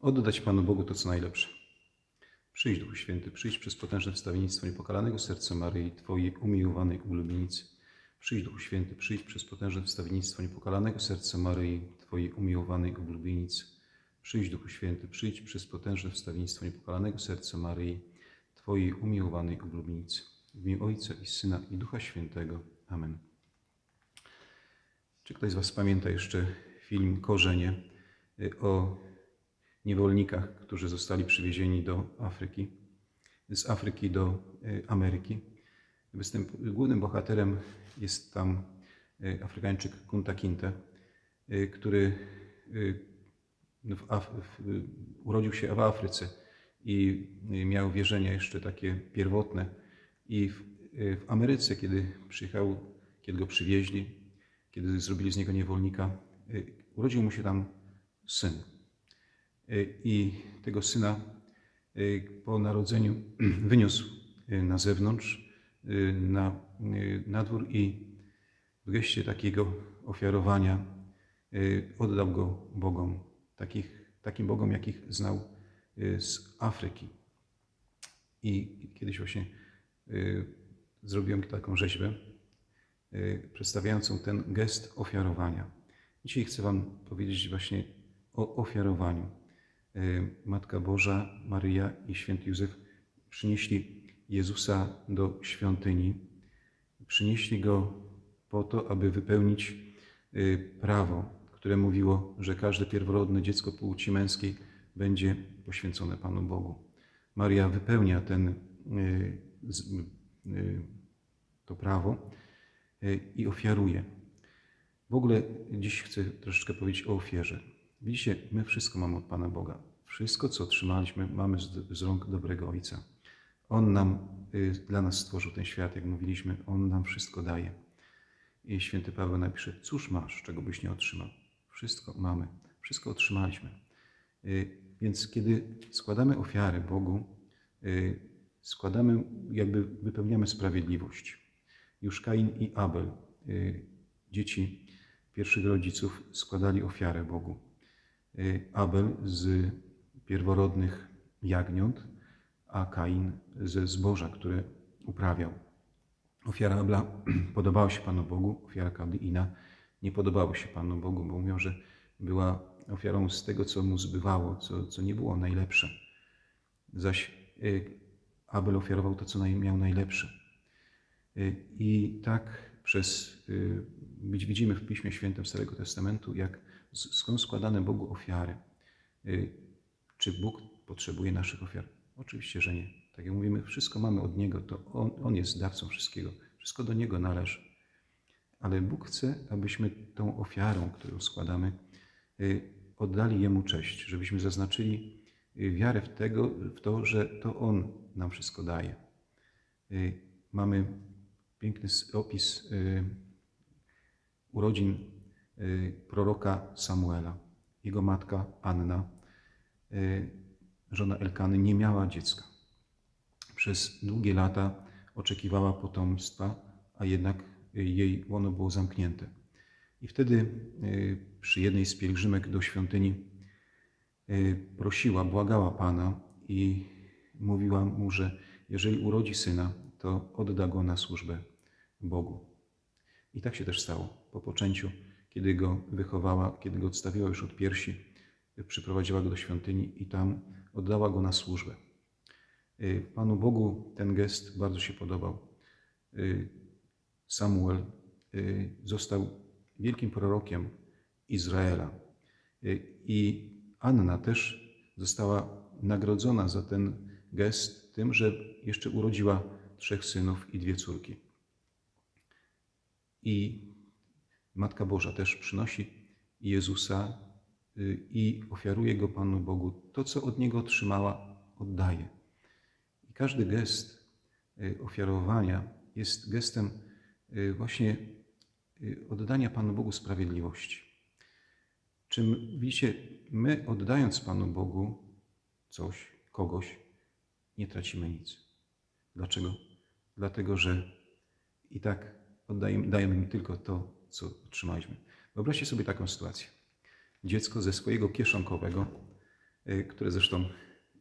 Oddać Panu Bogu to, co najlepsze. Przyjdź, Duchu Święty, przyjdź przez potężne wstawiennictwo niepokalanego serca Maryi, Twojej umiłowanej ulubienicy. Przyjdź, Duchu Święty, przyjdź przez potężne wstawiennictwo niepokalanego serca Maryi, Twojej umiłowanej ulubienicy. Przyjdź, Duchu Święty, przyjdź przez potężne wstawiennictwo niepokalanego serca Maryi, Twojej umiłowanej oblubienicy. W imię Ojca i Syna i Ducha Świętego. Amen. Czy ktoś z Was pamięta jeszcze film Korzenie y, o niewolnikach, którzy zostali przywiezieni do Afryki, z Afryki do y, Ameryki? Głównym bohaterem jest tam y, Afrykańczyk Kunta Kinte, y, który w Af- w, urodził się w Afryce i miał wierzenia jeszcze takie pierwotne. I w, w Ameryce, kiedy przyjechał, kiedy go przywieźli, kiedy zrobili z niego niewolnika, urodził mu się tam syn. Y, I tego syna y, po narodzeniu wyniósł y, na zewnątrz, na, na dwór i w geście takiego ofiarowania oddał go Bogom, takich, takim Bogom, jakich znał z Afryki. I kiedyś właśnie zrobiłem taką rzeźbę, przedstawiającą ten gest ofiarowania. Dzisiaj chcę Wam powiedzieć właśnie o ofiarowaniu. Y, Matka Boża, Maryja i święty Józef przynieśli Jezusa do świątyni. Przynieśli go po to, aby wypełnić y, prawo, które mówiło, że każde pierworodne dziecko płci męskiej będzie poświęcone Panu Bogu. Maria wypełnia ten, y, to prawo i ofiaruje. W ogóle dziś chcę troszeczkę powiedzieć o ofierze. Widzicie, my wszystko mamy od Pana Boga. Wszystko, co otrzymaliśmy, mamy z, rąk dobrego Ojca. On nam, y, dla nas stworzył ten świat, jak mówiliśmy, On nam wszystko daje. I święty Paweł napisze, cóż masz, czego byś nie otrzymał? Wszystko mamy, wszystko otrzymaliśmy. Y, Więc kiedy składamy ofiary Bogu, y, składamy, jakby wypełniamy sprawiedliwość. Już Kain i Abel, dzieci pierwszych rodziców, składali ofiarę Bogu. Abel z pierworodnych jagniąt, a Kain ze zboża, które uprawiał. Ofiara Abla podobała się Panu Bogu, ofiara Kaina nie podobała się Panu Bogu, bo mówią, że była ofiarą z tego, co mu zbywało, co, co nie było najlepsze. Zaś y, Abel ofiarował to, co miał najlepsze. Y, I tak przez, y, widz- widzimy w Piśmie Świętym Starego Testamentu, jak s- są składane Bogu ofiary. Czy Bóg potrzebuje naszych ofiar? Oczywiście, że nie. Tak jak mówimy, wszystko mamy od Niego, to On, On jest dawcą wszystkiego. Wszystko do Niego należy. Ale Bóg chce, abyśmy tą ofiarą, którą składamy, y, oddali Jemu cześć, żebyśmy zaznaczyli y, wiarę w, tego, w to, że to On nam wszystko daje. Y, Mamy piękny opis urodzin proroka Samuela. Jego matka Anna, żona Elkany, nie miała dziecka. Przez długie lata oczekiwała potomstwa, a jednak y, jej łono było zamknięte. I wtedy y, przy jednej z pielgrzymek do świątyni y, prosiła, błagała Pana i mówiła mu, że jeżeli urodzi syna, to odda go na służbę Bogu. I tak się też stało. Po poczęciu, kiedy go wychowała, kiedy go odstawiła już od piersi, y, przyprowadziła go do świątyni i tam oddała go na służbę. Y, Panu Bogu ten gest bardzo się podobał. Y, Samuel y, został wielkim prorokiem Izraela. I Anna też została nagrodzona za ten gest tym, że jeszcze urodziła trzech synów i dwie córki. I Matka Boża też przynosi Jezusa i ofiaruje go Panu Bogu. To, co od Niego otrzymała, oddaje. I każdy gest y, ofiarowania jest gestem y, właśnie y, oddania Panu Bogu sprawiedliwości. Czym widzicie, my oddając Panu Bogu coś, kogoś, nie tracimy nic. Dlaczego? Dlatego, że i tak oddajemy, dajemy im tylko to, co otrzymaliśmy. Wyobraźcie sobie taką sytuację. Dziecko ze swojego kieszonkowego y, które zresztą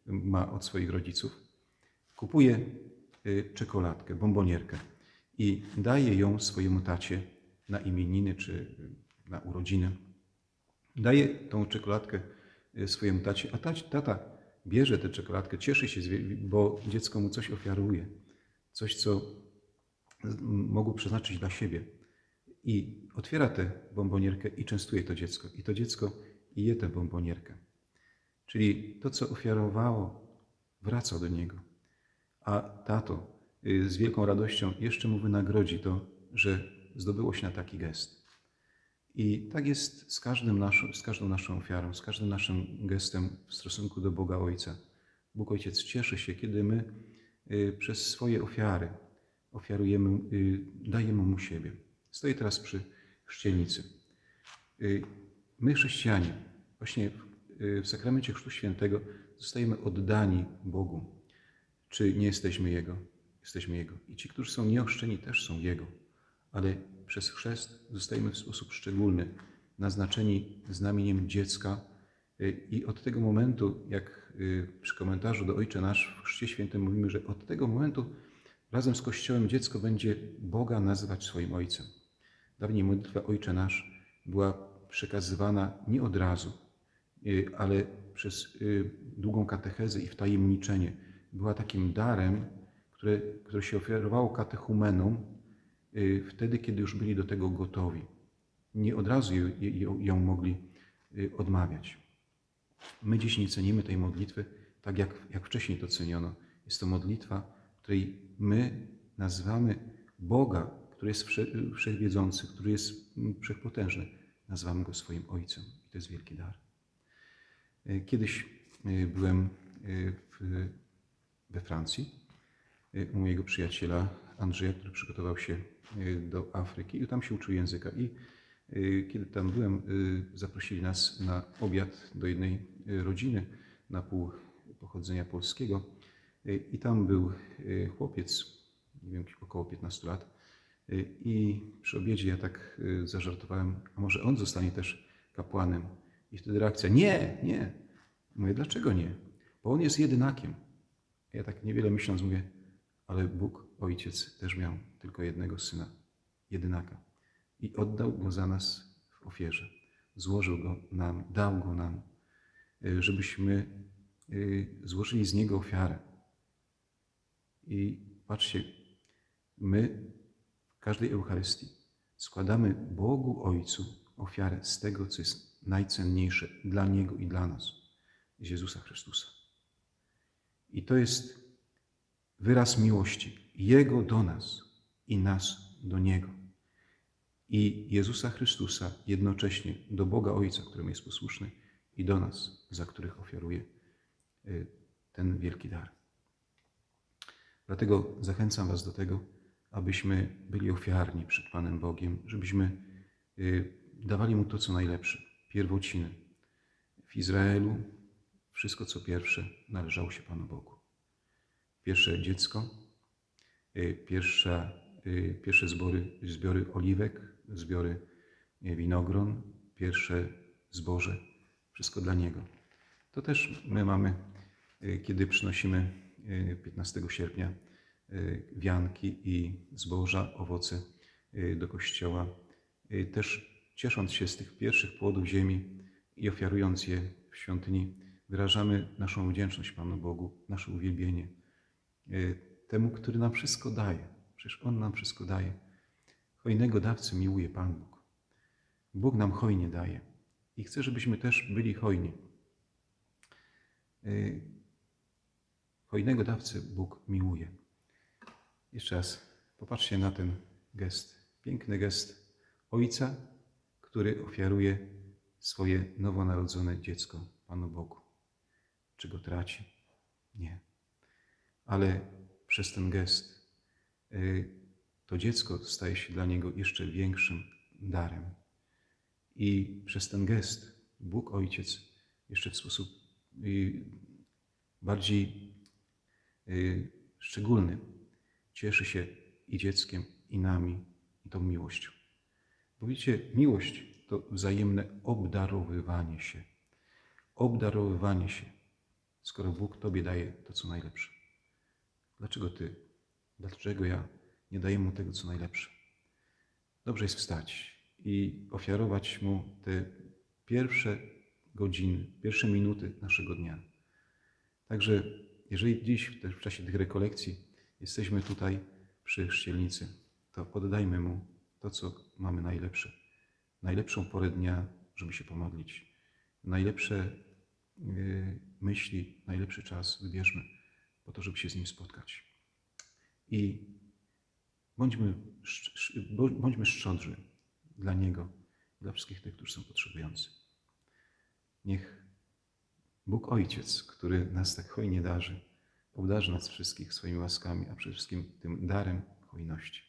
ma od swoich rodziców, kupuje y, czekoladkę, bombonierkę i daje ją swojemu tacie na imieniny czy y, na urodziny. Daje tą czekoladkę swojemu tacie, a tać, tata bierze tę czekoladkę, cieszy się, bo dziecko mu coś ofiaruje, coś, co mogło przeznaczyć dla siebie. I otwiera tę bombonierkę i częstuje to dziecko. I to dziecko je tę bombonierkę. Czyli to, co ofiarowało, wraca do niego. A tato y, z wielką radością jeszcze mu wynagrodzi to, że zdobyło się na taki gest. I tak jest z, każdym naszą, z każdą naszą ofiarą, z każdym naszym gestem w stosunku do Boga Ojca. Bóg Ojciec cieszy się, kiedy my y, przez swoje ofiary ofiarujemy, y, dajemy Mu siebie. Stoję teraz przy chrzcielnicy. Y, My, chrześcijanie, właśnie w, y, w sakramencie Chrztu Świętego zostajemy oddani Bogu. Czy nie jesteśmy Jego? Jesteśmy Jego. I ci, którzy są nieochrzczeni, też są Jego. Ale przez chrzest zostajemy w sposób szczególny naznaczeni znamieniem dziecka. Y, I od tego momentu, jak przy komentarzu do Ojcze Nasz w Chrzcie Świętym mówimy, że od tego momentu razem z Kościołem dziecko będzie Boga nazywać swoim Ojcem. Dawniej modlitwa Ojcze Nasz była przekazywana nie od razu, y, ale przez y, długą katechezę i wtajemniczenie. Była takim darem, które, które się ofiarowało katechumenom y, wtedy, kiedy już byli do tego gotowi. Nie od razu ją, ją, mogli odmawiać. My dziś nie cenimy tej modlitwy tak, jak, jak wcześniej to ceniono. Jest to modlitwa, której my nazywamy Boga, który jest wsze, wszechwiedzący, który jest mm, wszechpotężny, nazywamy Go swoim Ojcem. I to jest wielki dar. Y, Kiedyś y, byłem y, w, we Francji u mojego przyjaciela Andrzeja, który przygotował się do Afryki i tam się uczył języka. I kiedy tam byłem, zaprosili nas na obiad do jednej rodziny na pół pochodzenia polskiego. I tam był chłopiec, nie wiem, około 15 lat. I przy obiedzie ja tak y, zażartowałem, a może on zostanie też kapłanem. I wtedy reakcja, nie, nie. Mówię, dlaczego nie? Bo on jest jedynakiem. Ja tak niewiele myśląc mówię, ale Bóg, Ojciec, też miał tylko jednego syna, jedynaka. I oddał go za nas w ofierze. Złożył go nam, dał go nam, y, żebyśmy y, złożyli z niego ofiarę. I patrzcie, my w każdej Eucharystii składamy Bogu Ojcu ofiarę z tego, co jest najcenniejsze dla Niego i dla nas, Jezusa Chrystusa. I to jest wyraz miłości Jego do nas i nas do Niego. I Jezusa Chrystusa jednocześnie do Boga Ojca, któremu jest posłuszny, i do nas, za których ofiaruje y, ten wielki dar. Dlatego zachęcam Was do tego, abyśmy byli ofiarni przed Panem Bogiem, żebyśmy y, dawali Mu to, co najlepsze, pierwociny. W Izraelu wszystko, co pierwsze, należało się Panu Bogu. Pierwsze dziecko, y, pierwsza, y, pierwsze zbory, zbiory oliwek, zbiory winogron, pierwsze zboże, wszystko dla Niego. To też my mamy, kiedy przynosimy y, 15 sierpnia wianki i zboża, owoce y, do kościoła, y, też ciesząc się z tych pierwszych płodów ziemi i ofiarując je w świątyni, wyrażamy naszą wdzięczność Panu Bogu, nasze uwielbienie y, temu, który nam wszystko daje. Przecież On nam wszystko daje. Hojnego dawcy miłuje Pan Bóg. Bóg nam hojnie daje i chce, żebyśmy też byli hojni. Y, Hojnego dawcy Bóg miłuje. Jeszcze raz popatrzcie na ten gest. Piękny gest Ojca, który ofiaruje swoje nowonarodzone dziecko Panu Bogu. Czy go traci? Nie. Ale przez ten gest y, to dziecko staje się dla niego jeszcze większym darem. I przez ten gest Bóg Ojciec jeszcze w sposób y, bardziej y, szczególny cieszy się i dzieckiem, i nami, i tą miłością. Bo widzicie, miłość to wzajemne obdarowywanie się. obdarowywanie się, skoro Bóg Tobie daje to, co najlepsze. Dlaczego Ty? Dlaczego ja nie daję Mu tego, co najlepsze? Dobrze jest wstać i ofiarować Mu te pierwsze godziny, pierwsze minuty naszego dnia. Także jeżeli dziś w, te- w czasie tych rekolekcji jesteśmy tutaj przy chrzcielnicy, to oddajmy Mu to, co mamy najlepsze. Najlepszą porę dnia, żeby się pomodlić. Najlepsze yy, myśli, najlepszy czas wybierzmy po to, żeby się z Nim spotkać. I bądźmy, bądźmy szczodrzy dla Niego, dla wszystkich tych, którzy są potrzebujący. Niech Bóg Ojciec, który nas tak hojnie darzy, obdarzy nas wszystkich swoimi łaskami, a przede wszystkim tym darem hojności.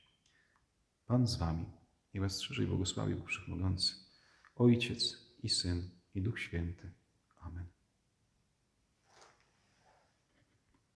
Pan z Wami i Was strzeże i błogosławi Bóg Wszechmogący, Ojciec i Syn i Duch Święty.